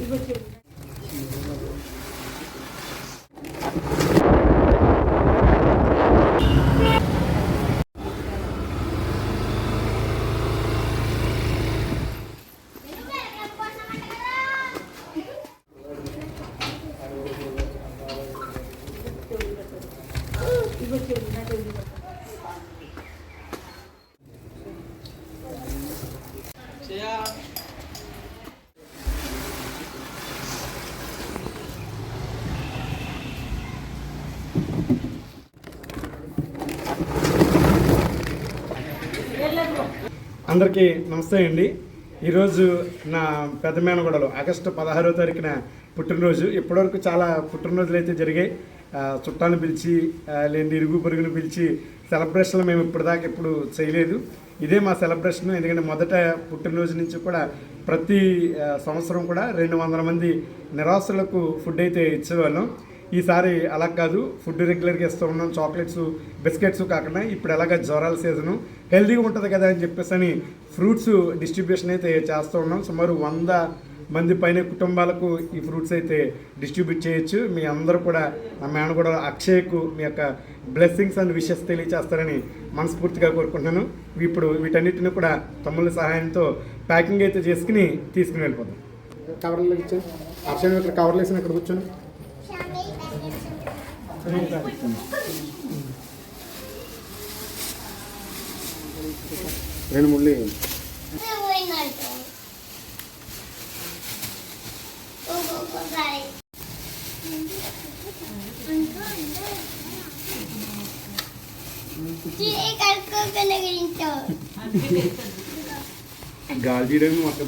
і готівку. అందరికీ నమస్తే అండి. ఈరోజు నా పెద్ద మేనగూడలో ఆగస్టు పదహారో తారీఖున పుట్టినరోజు. ఇప్పటివరకు చాలా పుట్టినరోజులు అయితే జరిగాయి. ఆ, చుట్టాన్ని పిలిచి లేని ఇరుగు పొరుగును పిలిచి సెలబ్రేషన్లు మేము ఇప్పటిదాకా ఎప్పుడు చేయలేదు. ఇదే మా సెలబ్రేషన్. ఎందుకంటే మొదట పుట్టినరోజు నుంచి కూడా ప్రతి సంవత్సరం కూడా రెండు వందల మంది నిరాశులకు ఫుడ్ అయితే ఇచ్చేవాళ్ళం. ఈసారి అలా కాదు ఫుడ్ రెగ్యులర్గా ఇస్తూ ఉన్నాం. చాక్లెట్స్ బిస్కెట్స్ కాకుండా ఇప్పుడు ఎలాగ జ్వరాల సీజను హెల్దీగా ఉంటుంది కదా అని చెప్పేసి అని ఫ్రూట్స్ డిస్ట్రిబ్యూషన్ అయితే చేస్తూ ఉన్నాం. సుమారు వంద మంది పైన కుటుంబాలకు ఈ ఫ్రూట్స్ అయితే డిస్ట్రిబ్యూట్ చేయొచ్చు. మీ అందరూ కూడా నా మేన కూడా అక్షయ్కు మీ యొక్క బ్లెస్సింగ్స్ అండ్ విషెస్ తెలియచేస్తారని మనస్ఫూర్తిగా కోరుకుంటున్నాను. ఇప్పుడు వీటన్నిటిని కూడా తమ్ముళ్ళ సహాయంతో ప్యాకింగ్ అయితే చేసుకుని తీసుకుని వెళ్ళిపోతాం కవర్లు ఇచ్చాను ఆప్షన్ ఇక్కడ కవర్లు వేసిన ఇక్కడ కూర్చొని రెండు ముళ్ళు వేయండి. గాలి తీయడానికి మొత్తం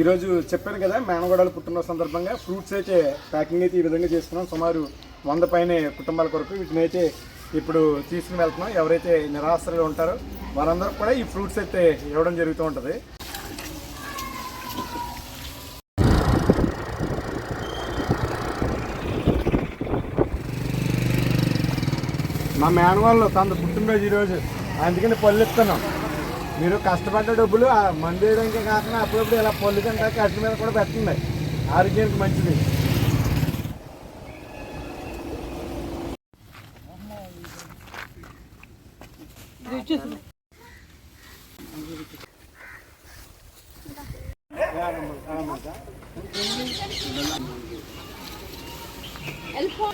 ఈరోజు చెప్పాను కదా మేనగోడలు పుట్టినరోజు సందర్భంగా ఫ్రూట్స్ అయితే ప్యాకింగ్ అయితే ఈ విధంగా చేసుకున్నాం. సుమారు వంద పైనే కుటుంబాల కొరకు వీటిని అయితే ఇప్పుడు తీసుకుని వెళ్తున్నాం. ఎవరైతే నిరాశ్రలు ఉంటారో వారందరూ కూడా ఈ ఫ్రూట్స్ అయితే ఇవ్వడం జరుగుతూ ఉంటుంది. మా మేనవాళ్ళు తన పుట్టినరోజు ఈరోజు. అందుకని పళ్ళు ఇస్తున్నాం. మీరు కష్టపడ్డ డబ్బులు ఆ మందు వేయడానికి కాకుండా అప్పుడప్పుడు ఇలా పళ్ళు తింటాక కట్టు మీద కూడా పెట్టండి. ఆరోగ్యానికి మంచిది. వెళ్ళిపో.